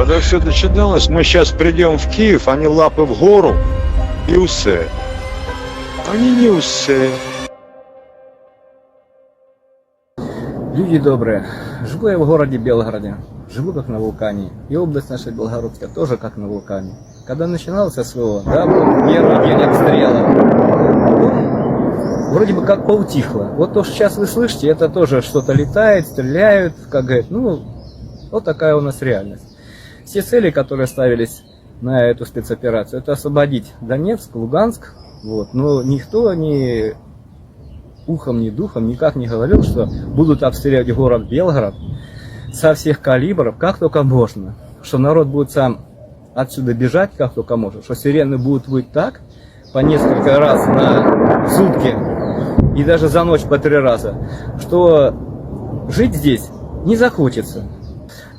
Когда все начиналось, мы сейчас придем в Киев, они лапы в гору и усе. Они не усе. Люди добрые, живу я в городе Белгороде, живу как на вулкане. И область наша Белгородская тоже как на вулкане. Когда начинался СВО, да, был первый день обстрела, вроде бы как поутихло. Вот то, что сейчас вы слышите, это тоже что-то летает, стреляют, как говорят, ну, вот такая у нас реальность. Все цели, которые ставились на эту спецоперацию, это освободить Донецк, Луганск, вот, но никто не ухом, ни духом никак не говорил, что будут обстрелять город Белгород со всех калибров, как только можно. Что народ будет сам отсюда бежать, как только может. Что сирены будут выть так, по несколько раз на сутки, и даже за ночь по три раза, что жить здесь не захочется.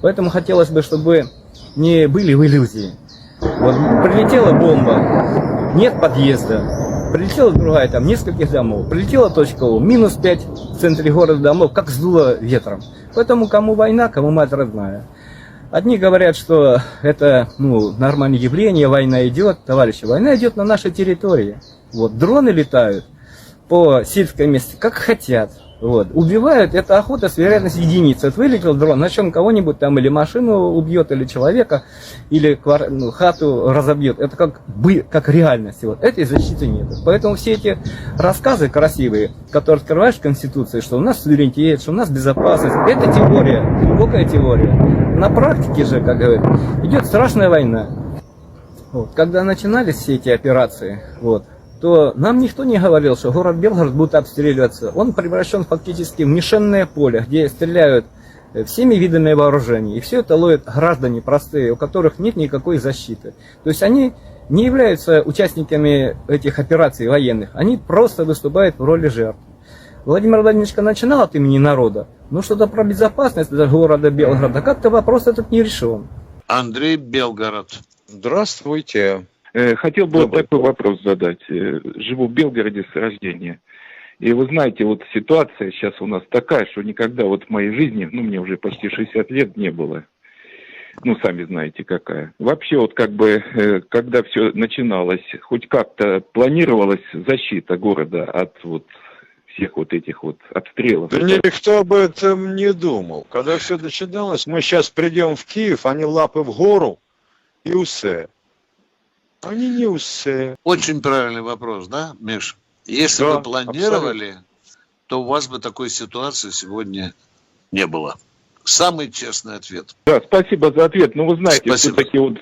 Поэтому хотелось бы, чтобы не были в иллюзии. Вот прилетела бомба, нет подъезда, прилетела другая, там нескольких домов, прилетела точка О, минус 5 в центре города домов, как сдуло ветром. Поэтому кому война, кому мать родная. Одни говорят, что это ну, нормальное явление, война идет. Товарищи, война идет на нашей территории. Вот, дроны летают по сельской месте, как хотят. Вот. Убивают, это охота с вероятностью единицы. Вот вылетел дрон, на чем кого-нибудь там или машину убьет, или человека, или квар- ну, хату разобьет. Это как, бы, как реальность. Вот. Этой защиты нет. Поэтому все эти рассказы красивые, которые открываешь в Конституции, что у нас суверенитет, что у нас безопасность, это теория, глубокая теория. На практике же, как говорят, идет страшная война. Вот. Когда начинались все эти операции, вот, то нам никто не говорил, что город Белгород будет обстреливаться. Он превращен фактически в мишенное поле, где стреляют э, всеми видами вооружений. И все это ловят граждане простые, у которых нет никакой защиты. То есть они не являются участниками этих операций военных, они просто выступают в роли жертв. Владимир Владимирович начинал от имени народа, но что-то про безопасность города Белгорода, как-то вопрос этот не решен. Андрей Белгород. Здравствуйте. Э, Хотел бы Добрый такой вопрос задать. Э, Живу в Белгороде с рождения. И вы знаете, вот ситуация сейчас у нас такая, что никогда вот в моей жизни, ну мне уже почти 60 лет не было. Ну, сами знаете какая. Вообще вот как бы, э, когда все начиналось, хоть как-то планировалась защита города от вот всех вот этих вот обстрелов. Да никто об этом не думал. Когда все начиналось, мы сейчас придем в Киев, они лапы в гору и усе. Они не усе. Очень правильный вопрос, да, Миш? Если Да, бы планировали, то у вас бы такой ситуации сегодня не было. Самый честный ответ. Да, спасибо за ответ. Ну, вы знаете, Спасибо. все-таки вот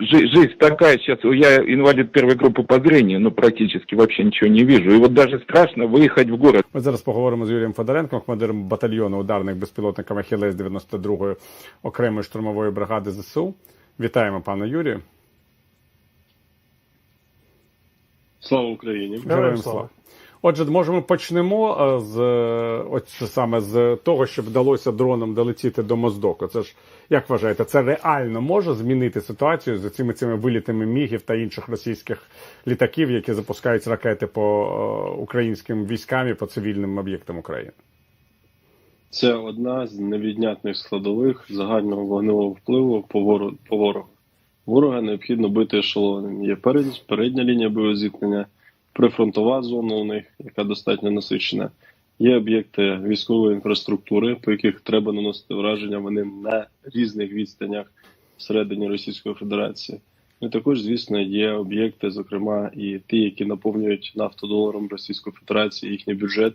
жи- жизнь такая сейчас. Я инвалид первой группы по зрению, но практически вообще ничего не вижу. И вот даже страшно выехать в город. Ми зараз поговоримо з Юрієм Федоренком, командиром батальйону ударних безпілотників Ахілес 92-ї окремої штурмової бригади ЗСУ. Вітаємо пана Юрію. Слава Україні! Героям слава. Отже, може, ми почнемо з е, от саме з того, що вдалося дроном долетіти до Моздоку. Це ж як вважаєте, це реально може змінити ситуацію з цими цими вилітами мігів та інших російських літаків, які запускають ракети по е, українським військам і по цивільним об'єктам України? Це одна з невіднятних складових загального вогневого впливу по ворогу. Ворога необхідно бити ешелонами. Є перед, передня лінія боєзіткнення, прифронтова зона у них, яка достатньо насичена. Є об'єкти військової інфраструктури, по яких треба наносити враження. Вони на різних відстанях всередині Російської Федерації. Ну, і також, звісно, є об'єкти, зокрема, і ті, які наповнюють нафтодоларом Російської Федерації, їхній бюджет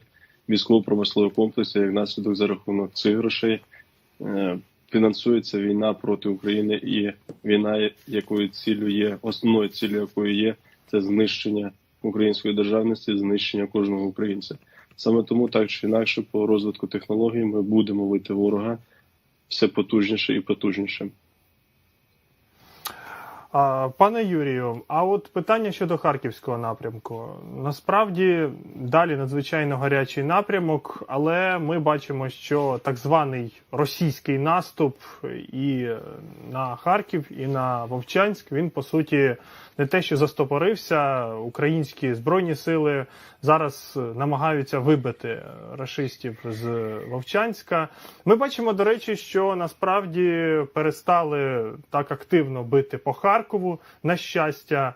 військово-промислового комплексу, як наслідок за рахунок цих грошей е, фінансується війна проти України, і війна, якою цілю є, основною цілею якої є, це знищення української державності, знищення кожного українця. Саме тому, так чи інакше, по розвитку технологій ми будемо вити ворога все потужніше і потужніше. А, Пане Юрію, а от питання щодо харківського напрямку. Насправді далі надзвичайно гарячий напрямок, але ми бачимо, що так званий російський наступ і на Харків, і на Вовчанськ він по суті не те, що застопорився. Українські збройні сили зараз намагаються вибити рашистів з Вовчанська. Ми бачимо, до речі, що насправді перестали так активно бити по Харкову. На щастя,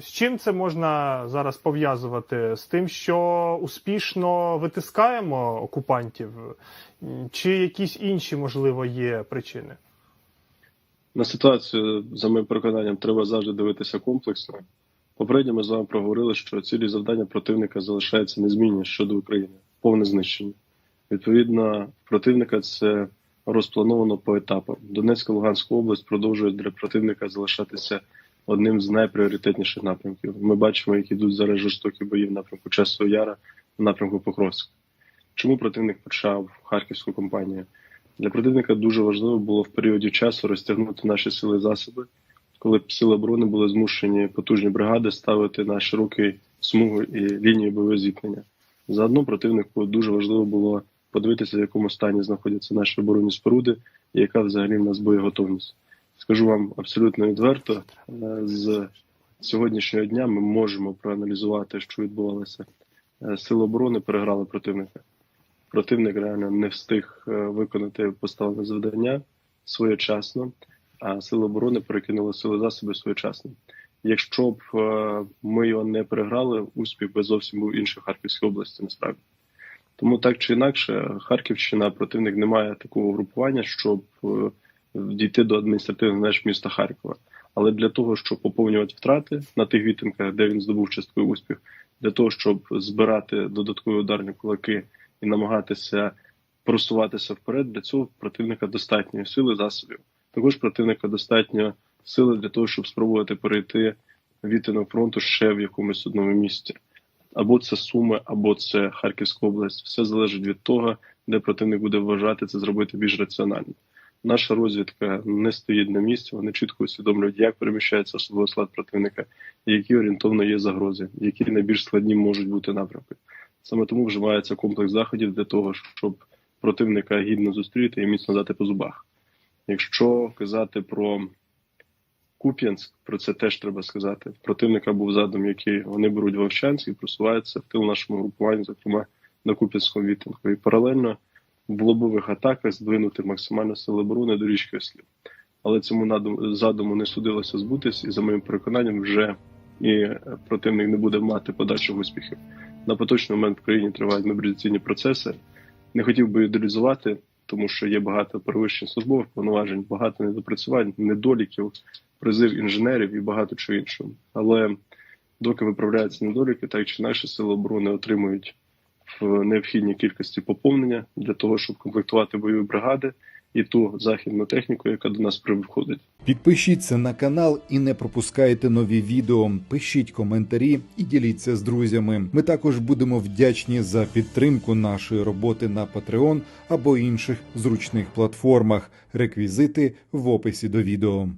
з чим це можна зараз пов'язувати? З тим, що успішно витискаємо окупантів, чи якісь інші можливо є причини? На ситуацію, за моїм переконанням, треба завжди дивитися комплексно. Попередньо ми з вами проговорили, що цілі завдання противника залишаються незмінні щодо України, повне знищення. Відповідно, противника це розплановано по етапам. Донецька Луганська область продовжує для противника залишатися одним з найпріоритетніших напрямків. Ми бачимо, як ідуть зараз жорстокі бої в напрямку Часового Яра, в напрямку Покровська. Чому противник почав харківську кампанію? Для противника дуже важливо було в періоді часу розтягнути наші сили засоби, коли б сили оборони були змушені потужні бригади ставити на широкий смугу і лінію бойового зіткнення. Заодно противнику дуже важливо було подивитися, в якому стані знаходяться наші оборонні споруди і яка взагалі в нас боєготовність. Скажу вам абсолютно відверто, е, з сьогоднішнього дня ми можемо проаналізувати, що відбувалося. Е, Сили оборони переграли противника. Противник реально не встиг е, виконати поставлене завдання своєчасно, а сили оборони перекинули сили засоби своєчасно. Якщо б ми його не переграли, успіх би зовсім був інший в Харківській області, насправді. Тому так чи інакше, Харківщина противник не має такого групування, щоб е, дійти до адміністративних меж міста Харкова. Але для того, щоб поповнювати втрати на тих відтинках, де він здобув частковий успіх, для того, щоб збирати додаткові ударні кулаки і намагатися просуватися вперед, для цього противника достатньо сили засобів. Також противника достатньо сили для того, щоб спробувати перейти відтинок фронту ще в якомусь одному місці. Або це Суми, або це Харківська область. Все залежить від того, де противник буде вважати це зробити більш раціонально. Наша розвідка не стоїть на місці, вони чітко усвідомлюють, як переміщається особовий склад противника, які орієнтовно є загрози, які найбільш складні можуть бути напрямки. Саме тому вживається комплекс заходів для того, щоб противника гідно зустріти і міцно дати по зубах. Якщо казати про Куп'янськ, про це теж треба сказати. Противника був задум, який вони беруть Вовчанськ і просуваються в тил нашому групуванню, зокрема на Куп'янському відтинку. І паралельно в лобових атаках здвинути максимально сили оборони до річки Ослів. Але цьому задуму не судилося збутись, і за моїм переконанням, вже і противник не буде мати подальших успіхів. На поточний момент в країні тривають мобілізаційні процеси. Не хотів би ідеалізувати, тому що є багато перевищень службових повноважень, багато недопрацювань, недоліків, призив інженерів і багато чого іншого. Але доки виправляються недоліки, так чи наші сили оборони отримують в необхідній кількості поповнення для того, щоб комплектувати бойові бригади і ту західну техніку, яка до нас приходить. Підпишіться на канал і не пропускайте нові відео. Пишіть коментарі і діліться з друзями. Ми також будемо вдячні за підтримку нашої роботи на Patreon або інших зручних платформах. Реквізити в описі до відео.